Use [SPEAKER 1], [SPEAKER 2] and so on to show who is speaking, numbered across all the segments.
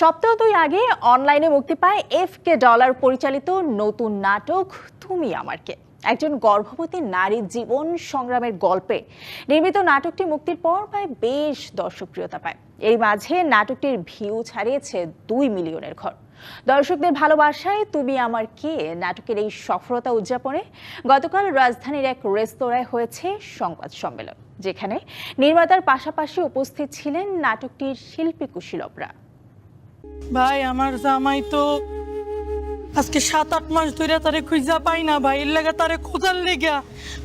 [SPEAKER 1] সপ্তাহ দুই আগে অনলাইনে মুক্তি পায় এফ কে ডলার পরিচালিত নতুন নাটক তুমি আমারকে। একজন গর্ভবতী নারীর জীবন সংগ্রামের গল্পে নির্মিত নাটকটি মুক্তির পর পায় বেশ দর্শকপ্রিয়তা পায়। এর মাঝে নাটকটির ভিউ ছাড়িয়েছে দুই মিলিয়নের ঘর। দর্শকদের ভালোবাসায় তুমি আমার কে নাটকের এই সফলতা উদযাপনে গতকাল রাজধানীর এক রেস্তোরাঁয় হয়েছে সংবাদ সম্মেলন, যেখানে নির্মাতার পাশাপাশি উপস্থিত ছিলেন নাটকটির শিল্পী কুশীলবরা
[SPEAKER 2] ভাই, আমার জামাই তো আজকে সাত, আট মাস ধরে তারে খুঁজা পাই না ভাই। এর লাগা তারে খোঁজার লেগে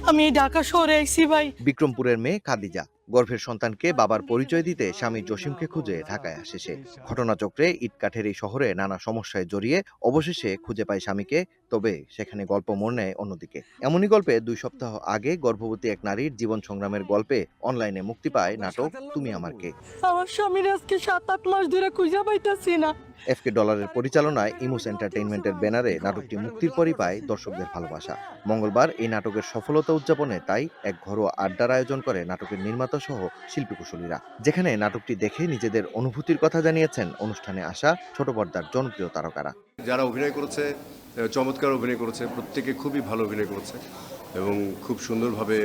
[SPEAKER 2] আমি ঢাকা শহরে আইছি ভাই।
[SPEAKER 3] বিক্রমপুরের মেয়ে খাদিজা। গর্ভের সন্তানকে বাবার পরিচয় দিতে স্বামী জসিমকে খুঁজে ঢাকায় আসে সে। ঘটনাচক্রে ইটকাঠের এই শহরে নানা সমস্যায় জড়িয়ে অবশেষে খুঁজে পায় স্বামীকে, তবে সেখানে গল্প মোড় নেয় অন্যদিকে। এমনই গল্পে দুই সপ্তাহ আগে গর্ভবতী এক নারীর জীবন সংগ্রামের গল্পে অনলাইনে মুক্তি পায় নাটক, তুমি আমার কে
[SPEAKER 2] আমার স্বামীর আজকে সাত আট মাস ধরে খুঁজে পাইতাছি না।
[SPEAKER 3] এফকে ডলারের পরিচালনায় ইমোস এন্টারটেইনমেন্টের ব্যানারে নাটকটি মুক্তির পরই পায় দর্শকদের ভালোবাসা। মঙ্গলবার এই নাটকের সফলতা উদযাপনে তাই এক ঘরোয়া আড্ডার আয়োজন করে নাটকের নির্মাতা সহ শিল্পী কুশলীরা যেখানে নাটকটি দেখে নিজেদের অনুভূতির কথা জানিয়েছেন অনুষ্ঠানে আসা ছোট পর্দার জনপ্রিয় তারকারা।
[SPEAKER 4] যারা অভিনয় করেছে চমৎকার অভিনয় করেছে প্রত্যেকে খুবই ভালো অভিনয় করেছে এবং খুব সুন্দরভাবে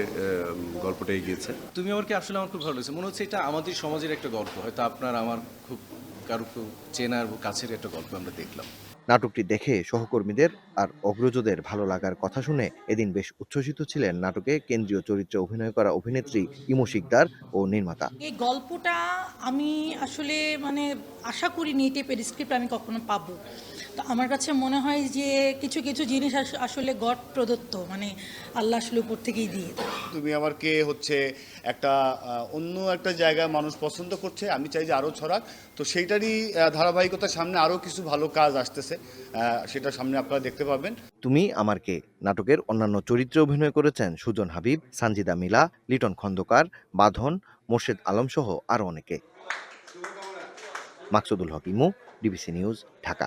[SPEAKER 4] গল্পটা এগিয়েছে।
[SPEAKER 5] তুমি আমার কি আসলে আমার খুব ভালো লেগেছে। মনে হচ্ছে এটা আমাদের সমাজের একটা গল্প। হয়তো আপনার আমার খুব কারও চেনার কাছের একটা গল্প আমরা দেখলাম।
[SPEAKER 3] নাটকটি দেখে সহকর্মীদের আর অগ্রজদের ভালো লাগার কথা শুনে এদিন বেশ উচ্ছ্বসিত ছিলেন নাটকে কেন্দ্রীয় চরিত্রে অভিনয় করা অভিনেত্রী ইমু শিকদার ও নির্মাতা।
[SPEAKER 6] এই গল্পটা আমি আসলে মানে আশা করিনি এই টাইপের স্ক্রিপ্ট আমি কখনো পাবো। তো আমার কাছে মনে হয় যে কিছু কিছু জিনিস আস- আসলে গড প্রদত্ত মানে আল্লাহ আসলে উপর থেকেই দেয়।
[SPEAKER 7] তুমি আমার কে হচ্ছে একটা অন্য একটা জায়গায় মানুষ পছন্দ করছে, আমি চাই যে আরও ছড়াক। তো সেইটারই ধারাবাহিকতার সামনে আরও কিছু ভালো কাজ আসতেছে সেটা সামনে আপনারা দেখতে পাবেন।
[SPEAKER 3] তুমি আমার কে নাটকের অন্যান্য চরিত্রে অভিনয় করেছেন সুজন হাবিব, সানজিদা মিলা, লিটন খন্দকার, বাঁধন, মোর্শেদ আলম সহ আরও অনেকে। মাকসুদুল হক ইমু ডিবিসি নিউজ, ঢাকা।